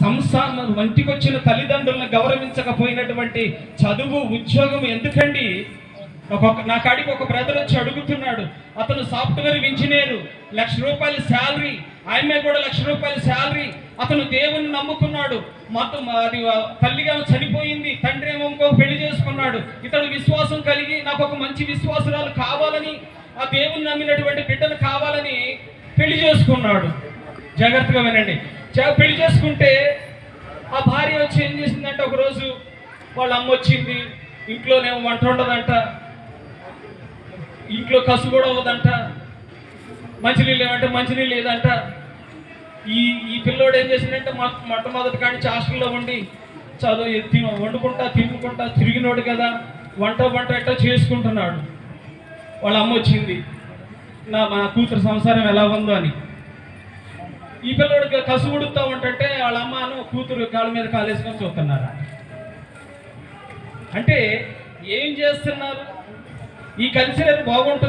సంసారం వంటికి వచ్చిన తల్లిదండ్రులను గౌరవించకపోయినటువంటి చదువు ఉద్యోగం ఎందుకండి? ఒక్కొక్క నా కాడికి ఒక బ్రదర్ వచ్చి అడుగుతున్నాడు అతను సాఫ్ట్వేర్ ఇంజనీరు లక్ష రూపాయల శాలరీ ఆమె కూడా లక్ష రూపాయల శాలరీ అతను దేవుని నమ్ముకున్నాడు. మొత్తం అది తల్లిగా చనిపోయింది తండ్రి ఏమో ఇంకో పెళ్ళి చేసుకున్నాడు. ఇతడు విశ్వాసం కలిగి నాకు ఒక మంచి విశ్వాసురాలు కావాలని ఆ దేవుని నమ్మినటువంటి బిడ్డలు కావాలని పెళ్ళి చేసుకున్నాడు. జాగ్రత్తగా వినండి. పెళ్ళి చేసుకుంటే ఏం చేసిందంటే ఒకరోజు వాళ్ళ అమ్మ వచ్చింది ఇంట్లోనేమో వంట ఉండదంట ఇంట్లో కసు కూడా అవ్వదంట మంచినీళ్ళు ఏమంటే మంచినీళ్ళు లేదంట. ఈ ఈ పిల్లోడు ఏం చేసిందంటే మా మొట్టమొదటి కానీ హాస్టల్లో ఉండి చదువు తిన వండుకుంటా తినుకుంటా తిరిగినోడు కదా వంట వంట ఎట్టా చేసుకుంటున్నాడు. వాళ్ళ అమ్మ వచ్చింది నా మా కూతురు సంసారం ఎలా ఉందో అని. ఈ పిల్లడికి కసు ఉడుకుతా ఉంటే వాళ్ళ అమ్మను కూతురు కాళ్ళ మీద కాలేసుకొని చూస్తున్నారు? అంటే ఏం చేస్తున్నారు? ఈ కల్చర్ బాగుంటుంది.